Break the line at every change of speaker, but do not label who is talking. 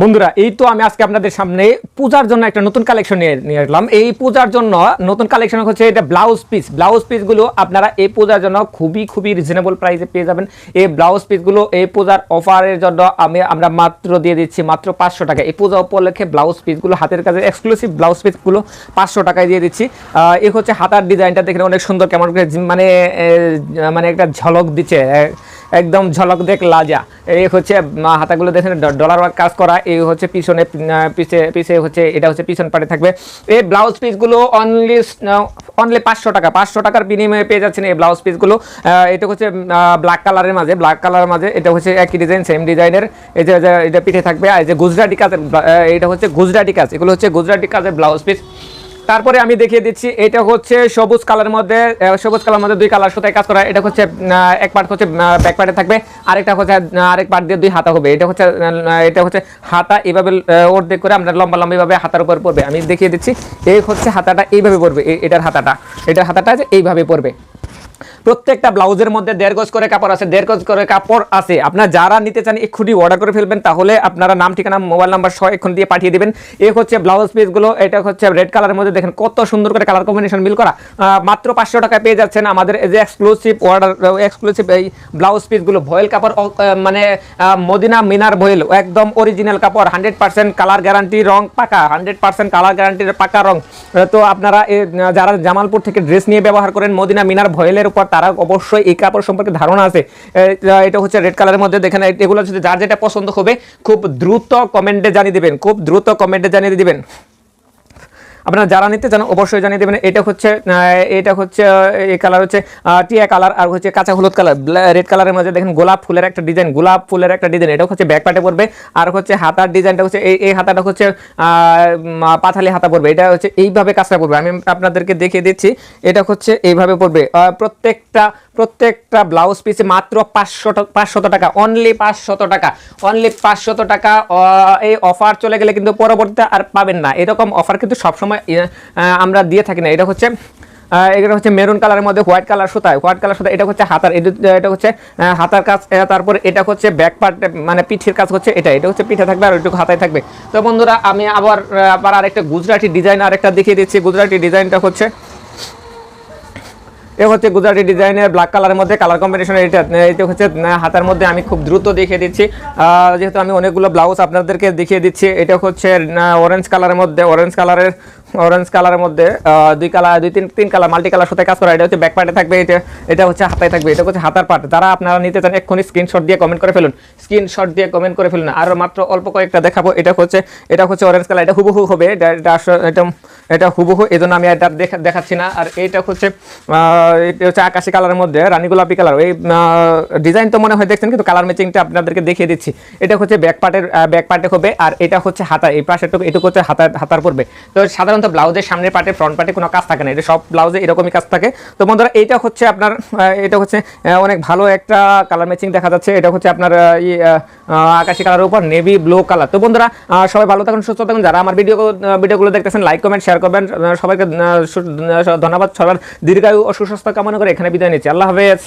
বন্ধুরা, এই তো আমি আজকে আপনাদের সামনে পূজার জন্য একটা নতুন কালেকশন নিয়ে নিয়ে আসলাম। এই পূজার জন্য নতুন কালেকশন হচ্ছে এটা ব্লাউজ পিস ব্লাউজ পিসগুলো আপনারা এই পূজার জন্য খুবই খুবই রিজনেবল প্রাইসে পেয়ে যাবেন। এই ব্লাউজ পিসগুলো এই পূজার অফারের জন্য আমি আমরা মাত্র দিয়ে দিচ্ছি মাত্র পাঁচশো টাকা। এই পূজা উপলক্ষে ব্লাউজ পিসগুলো হাতের কাছে এক্সক্লুসিভ ব্লাউজ পিসগুলো পাঁচশো টাকায় দিয়ে দিচ্ছি। এই হচ্ছে হাতার ডিজাইনটা দেখেন অনেক সুন্দর কেমন মানে মানে একটা ঝলক দিচ্ছে। একদম ঝলক দেখ লাজা। এই হচ্ছে হাতাগুলো দেখেন ডলার ওয়ার্ক কাজ করা, এই হচ্ছে পিছনে পিছে পিছে হচ্ছে, এটা হচ্ছে পিছন পাটে থাকবে। এই ব্লাউজ পিসগুলো অনলি অনলি পাঁচশো টাকা, পাঁচশো টাকার বিনিময়ে পেয়ে যাচ্ছেন এই ব্লাউজ পিসগুলো এটা হচ্ছে ব্ল্যাক কালারের মাঝে ব্ল্যাক কালারের মাঝে, এটা হচ্ছে একই ডিজাইন সেম ডিজাইনের এই যে এটা পিঠে থাকবে, আর যে গুজরাটি কাজের এটা হচ্ছে গুজরাটি কাজ, এগুলো হচ্ছে গুজরাটি কাজের ব্লাউজ পিস তারপরে আমি দেখিয়ে দিচ্ছি, এটা হচ্ছে সবুজ কালার মধ্যে সবুজ কালার মধ্যে দুই কালার সুতায় কাজ করা। এটা হচ্ছে এক পার্ট হচ্ছে ব্যাক পার্টে থাকবে, আরেকটা হচ্ছে আরেক পার্ট দিয়ে দুই হাতা হবে। এটা হচ্ছে এটা হচ্ছে হাতা, এইভাবে অর্ধেক করে আমরা লম্বা লম্বাভাবে হাতার উপর পড়বে। আমি দেখিয়ে দিচ্ছি, এই হচ্ছে হাতাটা, এইভাবে পড়বে এটার হাতাটা। এটার হাতাটা এইভাবে পড়বে। প্রত্যেকটা ব্লাউজের মধ্যে দেড় গজ করে কাপড় আছে, দেড় গজ করে কাপড় আছে। আপনারা যারা নিতে চান, এক্ষুনি অর্ডার করে ফেলবেন, তাহলে আপনারা নাম, ঠিকানা মোবাইল নাম্বার সহ এখন দিয়ে পাঠিয়ে দেবেন। এই হচ্ছে ব্লাউজ পিসগুলো এটা হচ্ছে রেড কালারের মধ্যে। দেখেন কত সুন্দর করে কালার কম্বিনেশন মিল করা। মাত্র পাঁচশো টাকায় পেয়ে যাচ্ছেন আমাদের এই যে এক্সক্লুসিভ অর্ডার এক্সক্লুসিভ এই ব্লাউজ পিসগুলো ভয়েল কাপড় মানে মদিনা মিনার ভয়েল, একদম অরিজিনাল কাপড় হান্ড্রেড পার্সেন্ট কালার গ্যারান্টি রং পাকা হান্ড্রেড পার্সেন্ট কালার গ্যারান্টির পাকা রং। তো আপনারা যারা জামালপুর থেকে ড্রেস নিয়ে ব্যবহার করেন, মদিনা মিনার ভয়েলের উপর তারা অবশ্যই এই কাপড় সম্পর্কে ধারণা আছে। এটা হচ্ছে রেড কালারের মধ্যে। দেখেন এগুলো যদি যার যেটা পছন্দ হবে, খুব দ্রুত কমেন্টে জানিয়ে দেবেন, খুব দ্রুত কমেন্টে জানিয়ে দিবেন। আপনারা যারা নিতে চান অবশ্যই জানিয়ে দেবেন, এটা হচ্ছে এটা হচ্ছে এই কালার হচ্ছে টিয়া কালার আর হচ্ছে কাঁচা হলুদ কালার রেড কালারের মধ্যে দেখেন গোলাপ ফুলের একটা ডিজাইন গোলাপ ফুলের একটা ডিজাইন এটা হচ্ছে ব্যাক পার্টে পড়বে আর হচ্ছে হাতার ডিজাইনটা হচ্ছে, এই এই হাতাটা হচ্ছে পাথালি হাতা পড়বে, এটা হচ্ছে এইভাবে কাজটা পড়বে। আমি আপনাদেরকে দেখিয়ে দিচ্ছি, এটা হচ্ছে এইভাবে পড়বে প্রত্যেকটা প্রত্যেকটা ব্লাউজ পিসে মাত্র পাঁচশো পাঁচশত টাকা অনলি পাঁচশত টাকা অনলি পাঁচশত টাকা এই অফার চলে গেলে কিন্তু পরবর্তীতে আর পাবেন না। এরকম অফার কিন্তু সবসময় আমরা দিয়ে থাকি না। এটা হচ্ছে এটা হচ্ছে মেরুন কালারের মধ্যে হোয়াইট কালার সুতায় হোয়াইট কালার সুতা, এটা হচ্ছে হাতার, এটা হচ্ছে হাতার কাজ তারপর এটা হচ্ছে ব্যাক পার্ট মানে পিঠের কাজ হচ্ছে এটা। এটা হচ্ছে পিঠে থাকবে আর ওইটুকু হাতায় থাকবে। তো বন্ধুরা, আমি আবার আবার আরেকটা গুজরাটি ডিজাইন আরেকটা দেখিয়ে দিচ্ছি। গুজরাটি ডিজাইনটা হচ্ছে এ হচ্ছে গুজরাটি ডিজাইনের ব্ল্যাক কালারের মধ্যে কালার কম্বিনেশন এটা এটা হচ্ছে হাতের মধ্যে আমি খুব দ্রুত দেখিয়ে দিচ্ছি। যেহেতু আমি অনেকগুলো ব্লাউজ আপনাদেরকে দেখিয়ে দিচ্ছি, এটা হচ্ছে অরেঞ্জ কালারের মধ্যে অরেঞ্জ কালারের অরেঞ্জ কালারের মধ্যে দুই কালার দুই তিন তিন কালার মাল্টি কালার সাথে কাজ করা, এটা হচ্ছে ব্যাক পার্টে থাকবে এটা এটা হচ্ছে হাতায় থাকবে, এটা হচ্ছে হাতার পার্ট যারা আপনারা নিতে চান, এক্ষুনি স্ক্রিনশট দিয়ে কমেন্ট করে ফেলুন। স্ক্রিনশট দিয়ে কমেন্ট করে ফেলুন। আর মাত্র অল্প কয়েকটা দেখাবো, এটা হচ্ছে এটা হচ্ছে অরেঞ্জ কালার এটা হুবহু হবে, এটা এটা এটা হুবহু এই জন্য আমি এটা দেখা, দেখাচ্ছি না। আর এইটা হচ্ছে এটা হচ্ছে আকাশি কালারের মধ্যে, রানী গোলাপি কালার এই ডিজাইন তো মনে হয় দেখছেন, কিন্তু কালার ম্যাচিংটা আপনাদেরকে দেখিয়ে দিচ্ছি। এটা হচ্ছে ব্যাক পার্টের ব্যাক পার্টে হবে, আর এটা হচ্ছে হাতা, এই পাশেটুকু এটুকু হচ্ছে হাতার হাতার পড়বে। তো সাধারণত ব্লাউজের সামনের পার্টে ফ্রন্ট পার্টে কোনো কাজ থাকে না। এটা সব ব্লাউজে এরকমই কাজ থাকে। তো বন্ধুরা, এইটা হচ্ছে আপনার এটা হচ্ছে অনেক ভালো একটা কালার ম্যাচিং দেখা যাচ্ছে। এটা হচ্ছে আপনার আকাশি কালারের উপর নেভি ব্লু কালার তো বন্ধুরা সবাই ভালো থাকুন, সুস্থ থাকুন। যারা আমার ভিডিও ভিডিওগুলো দেখতেছেন লাইক কমেন্ট শেয়ার করবেন। সবাইকে ধন্যবাদ। সবার দীর্ঘায়ু ও সুস্বাস্থ্য কামনা করে এখানে বিদায় নিচ্ছি। আল্লাহ হাফেজ।